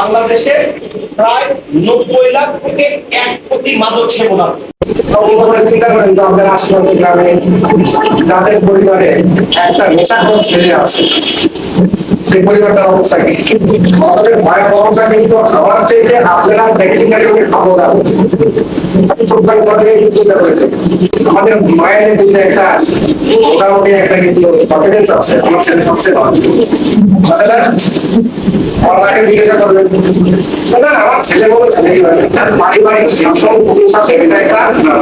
বাংলাদেশে প্রায় নব্বই লাখ থেকে এক কোটি মাদক সেবন আছে। আমাদের আমার মায়ের কিন্তু একটা মোটামুটি একটা কিন্তু কনফিডেন্স আমার ছেলে সবচেয়ে ভালো না জিজ্ঞাসা করবেন না আমার ছেলে বলে ছেলে তার শাসন প্রতিষ্ঠা আছে এটা একটা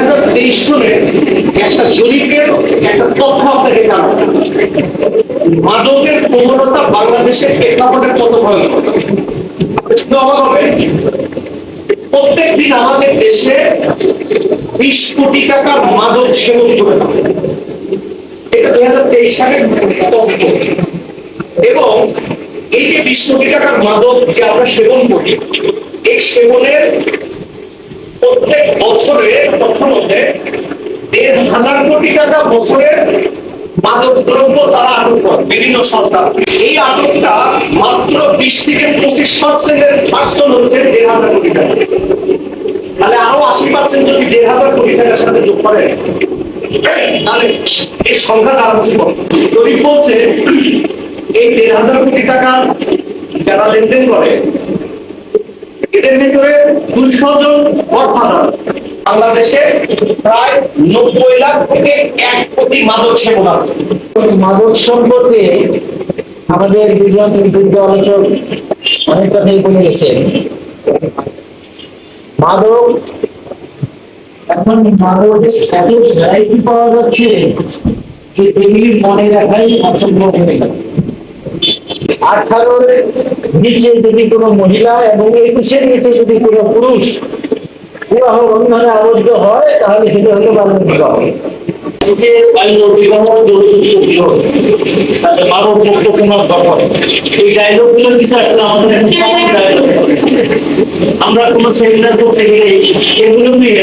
হাজার তেইশ সালে একটা জরিপের, একটা তথ্য আপনাকে জানাব। মাদকের প্রবণতা বাংলাদেশের প্রেক্ষাপটে কত ভয়ঙ্কর? প্রত্যেক দিন আমাদের দেশে বিশ কোটি টাকার মাদক সেবন করে এটা দুই হাজার তেইশ সালের এবং এই যে বিশ কোটি টাকার মাদক যে আমরা সেবন করি, এই সেবনের প্রত্যেক বছরে মধ্যে দেড় হাজার কোটি টাকা বছরে মাদক দ্রব্য তারা আটক করে, বিভিন্ন সংস্থা। এই আটকটা মাত্র বিশ থেকে পঁচিশ পার্সেন্টের পার্সন হচ্ছে দেড় হাজার কোটি টাকা। তাহলে আরও আশি পার্সেন্ট যদি দেড় হাজার কোটি টাকার সাথে যোগ করে, তাহলে এই সংখ্যা দাঁড়াচ্ছে জরিপ বলছে, এই দেড় হাজার কোটি টাকা যারা লেনদেন করে এদের ভিতরে দুইশো জন গডফাদার বাংলাদেশে প্রায় নব্বই লাখ থেকে এক কোটি মাদক সেবন আছে। মাদক সম্পর্কে আমাদের দুজন বিজ্ঞ আলোচক অনেক কথাই বলে গেছেন মাদক, এখন মাদক এত ভ্যারাইটি পাওয়া যাচ্ছে যে এগুলি মনে রাখাই অসম্ভব হয়ে গেল। আঠারোর নিচে যদি কোনো মহিলা এবং একুশের নিচে যদি কোনো পুরুষ বিবাহ বন্ধনে আবদ্ধ হয়, তাহলে সেটা হলো বাল্য বিবাহ আমরা কোনো সেমিনার করতে গেলে এগুলো নিয়ে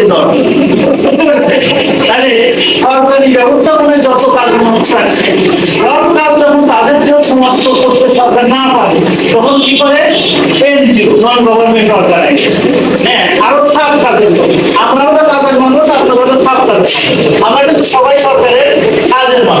সরকারি ব্যবস্থাপনায় যত কাজের মানুষ আছে সব কাজ যখন তাদের জন্য সমাপ্ত করতে সরকার না পারে, তখন কি করে? এনজিও নন গভর্নমেন্ট অর্গানাইজেশন হ্যাঁ আরও সাপ কাজের লোক। আমরাও তো কাজের মানুষ সাত কাজের। আমরা কিন্তু সবাই সরকারের কাজের মানুষ।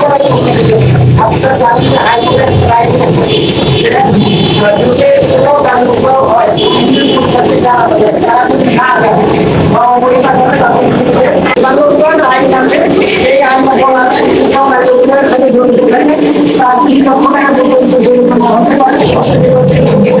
তার কিছু লক্ষ টাকা পর্যন্ত জরিমানা হতে পারে